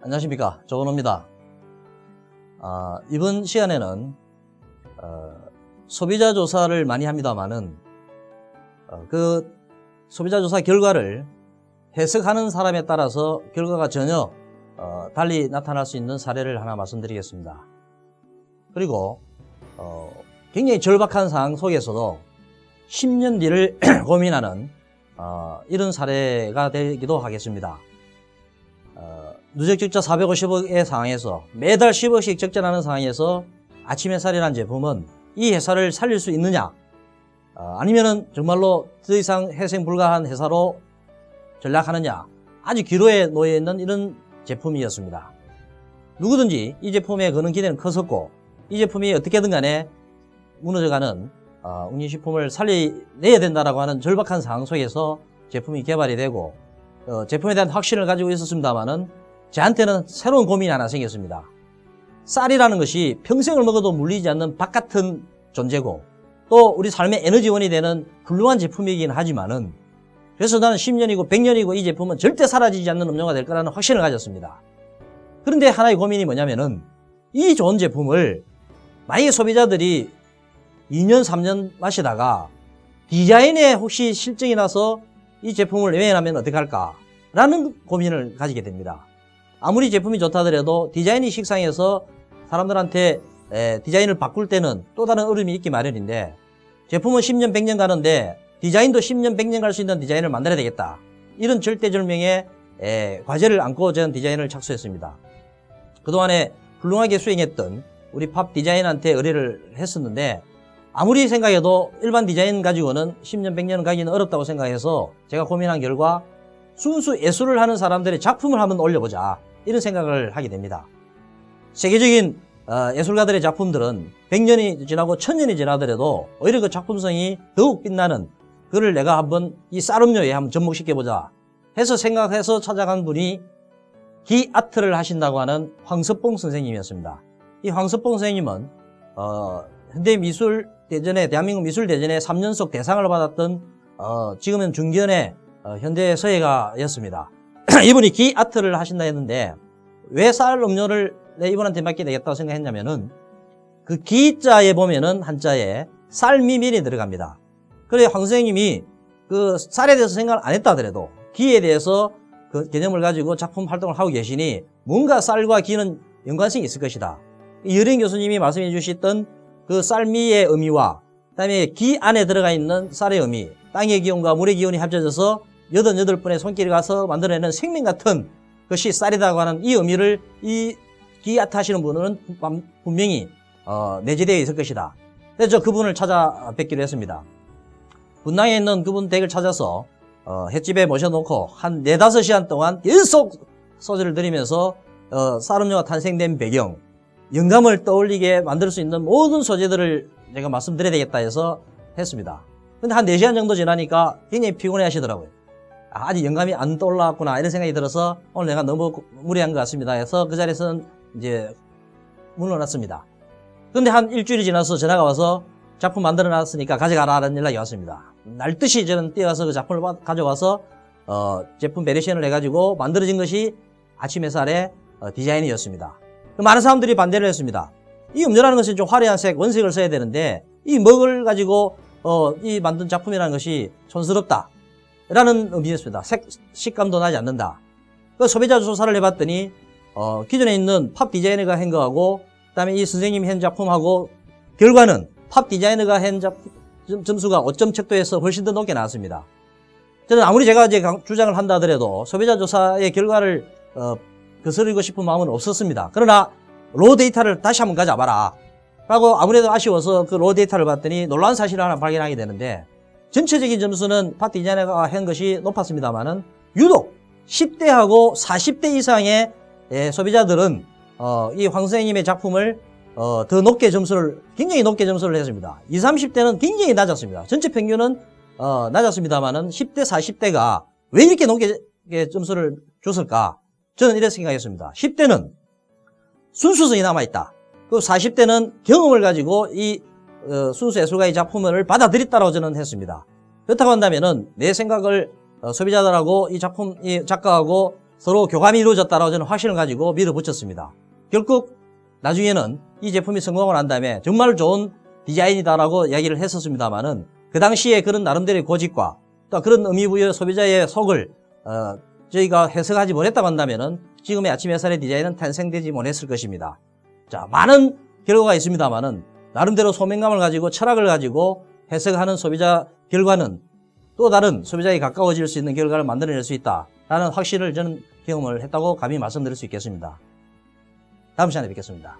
안녕하십니까 조건호입니다. 아, 이번 시간에는 어, 소비자 조사를 많이 합니다만은 어, 그 소비자 조사 결과를 해석하는 사람에 따라서 결과가 전혀 어, 달리 나타날 수 있는 사례를 하나 말씀드리겠습니다. 그리고 어, 굉장히 절박한 상황 속에서도 10년 뒤를 고민하는 어, 이런 사례가 되기도 하겠습니다. 어, 누적 적자 450억의 상황에서 매달 10억씩 적자나는 상황에서 아침 햇살이라는 제품은 이 회사를 살릴 수 있느냐? 어, 아니면은 정말로 더 이상 회생 불가한 회사로 전락하느냐? 아주 기로에 놓여 있는 이런 제품이었습니다. 누구든지 이 제품에 거는 기대는 컸었고 이 제품이 어떻게든 간에 무너져가는 어, 웅진식품을 살려내야 된다라고 하는 절박한 상황 속에서 제품이 개발이 되고 어, 제품에 대한 확신을 가지고 있었습니다만은 저한테는 새로운 고민이 하나 생겼습니다. 쌀이라는 것이 평생을 먹어도 물리지 않는 밥 같은 존재고 또 우리 삶의 에너지원이 되는 훌륭한 제품이긴 하지만은 그래서 나는 10년이고 100년이고 이 제품은 절대 사라지지 않는 음료가 될 거라는 확신을 가졌습니다. 그런데 하나의 고민이 뭐냐면은 이 좋은 제품을 만약에 소비자들이 2년, 3년 마시다가 디자인에 혹시 실증이 나서 이 제품을 외면하면 어떡할까? 라는 고민을 가지게 됩니다. 아무리 제품이 좋다 하더라도 디자인이 식상해서 사람들한테 에, 디자인을 바꿀 때는 또 다른 어려움이 있기 마련인데 제품은 10년, 100년 가는데 디자인도 10년, 100년 갈 수 있는 디자인을 만들어야 되겠다. 이런 절대절명의 에, 과제를 안고 저는 디자인을 착수했습니다. 그동안에 훌륭하게 수행했던 우리 팝 디자인한테 의뢰를 했었는데 아무리 생각해도 일반 디자인 가지고는 10년, 100년 가기는 어렵다고 생각해서 제가 고민한 결과 순수 예술을 하는 사람들의 작품을 한번 올려보자. 이런 생각을 하게 됩니다. 세계적인 어, 예술가들의 작품들은 100년이 지나고 1000년이 지나더라도 오히려 그 작품성이 더욱 빛나는 그를 내가 한번 이 쌀음료에 한번 접목시켜보자 해서 생각해서 찾아간 분이 기아트를 하신다고 하는 황석봉 선생님이었습니다. 이 황석봉 선생님은 어, 현대미술 대전에 대한민국 미술대전에 3년속 대상을 받았던 어, 지금은 중견의 어, 현대 서예가였습니다. 이분이 기 아트를 하신다 했는데 왜 쌀 음료를 내 이분한테 맡게 되겠다고 생각했냐면은 그 기자에 보면은 한자에 쌀미밀이 들어갑니다. 그래 황 선생님이 그 쌀에 대해서 생각을 안 했다 하더라도 기에 대해서 그 개념을 가지고 작품 활동을 하고 계시니 뭔가 쌀과 기는 연관성이 있을 것이다. 이여린 교수님이 말씀해 주셨던 그 쌀미의 의미와 그다음에 기 안에 들어가 있는 쌀의 의미, 땅의 기온과 물의 기온이 합쳐져서 여덟 여덟 분의 손길이 가서 만들어내는 생명 같은 것이 쌀이라고 하는 이 의미를 이 기아트 하시는 분은 분명히 어, 내재되어 있을 것이다. 그래서 저 그분을 찾아뵙기로 했습니다. 분당에 있는 그분 댁을 찾아서 어, 횟집에 모셔놓고 한 네다섯 시간 동안 계속 소주를 들이면서 어, 쌀음료가 탄생된 배경, 영감을 떠올리게 만들 수 있는 모든 소재들을 제가 말씀드려야 되겠다 해서 했습니다. 근데 한 4시간 정도 지나니까 굉장히 피곤해 하시더라고요. 아, 아직 영감이 안 떠올랐구나 이런 생각이 들어서 오늘 내가 너무 무리한 것 같습니다 해서 그 자리에서는 이제 물러났습니다. 근데 한 일주일이 지나서 전화가 와서 작품 만들어 놨으니까 가져가라는 연락이 왔습니다. 날듯이 저는 뛰어가서 그 작품을 가져와서 어, 제품 베리션을 해가지고 만들어진 것이 아침 햇살의 어, 디자인이었습니다. 많은 사람들이 반대를 했습니다. 이 음료라는 것은 좀 화려한 색, 원색을 써야 되는데 이 먹을 가지고 어, 이 만든 작품이라는 것이 촌스럽다. 라는 의미였습니다. 색, 식감도 나지 않는다. 그 소비자 조사를 해봤더니 어, 기존에 있는 팝 디자이너가 한 거하고 그다음에 이 선생님이 한 작품하고 결과는 팝 디자이너가 한 작품 점수가 5점 척도에서 훨씬 더 높게 나왔습니다. 저는 아무리 제가 이제 주장을 한다 하더라도 소비자 조사의 결과를 어, 거스르고 싶은 마음은 없었습니다. 그러나 로 데이터를 다시 한번 가져봐라. 라고 아무래도 아쉬워서 그 로 데이터를 봤더니 놀라운 사실을 하나 발견하게 되는데 전체적인 점수는 파 디자이너가 한 것이 높았습니다만은 유독 10대하고 40대 이상의 예, 소비자들은 어, 이 황 선생님의 작품을 어, 더 높게 점수를 굉장히 높게 점수를 했습니다. 20, 30대는 굉장히 낮았습니다. 전체 평균은 어, 낮았습니다만은 10대, 40대가 왜 이렇게 높게 점수를 줬을까? 저는 이렇게 생각했습니다. 10대는 순수성이 남아있다. 그 40대는 경험을 가지고 이 어, 순수 예술가 의 작품을 받아들였다고 저는 했습니다. 그렇다고 한다면은 내 생각을 어, 소비자들하고 이 작품, 이 작가하고 서로 교감이 이루어졌다라고 저는 확신을 가지고 밀어붙였습니다. 결국 나중에는 이 제품이 성공하고 난 다음에 정말 좋은 디자인이다라고 이야기를 했었습니다만은 그 당시에 그런 나름대로의 고집과 또 그런 의미부여 소비자의 속을 어, 저희가 해석하지 못했다고 한다면은 지금의 아침 햇살의 디자인은 탄생되지 못했을 것입니다. 자, 많은 결과가 있습니다만은 나름대로 소명감을 가지고 철학을 가지고 해석하는 소비자 결과는 또 다른 소비자에 가까워질 수 있는 결과를 만들어낼 수 있다라는 확신을 저는 경험을 했다고 감히 말씀드릴 수 있겠습니다. 다음 시간에 뵙겠습니다.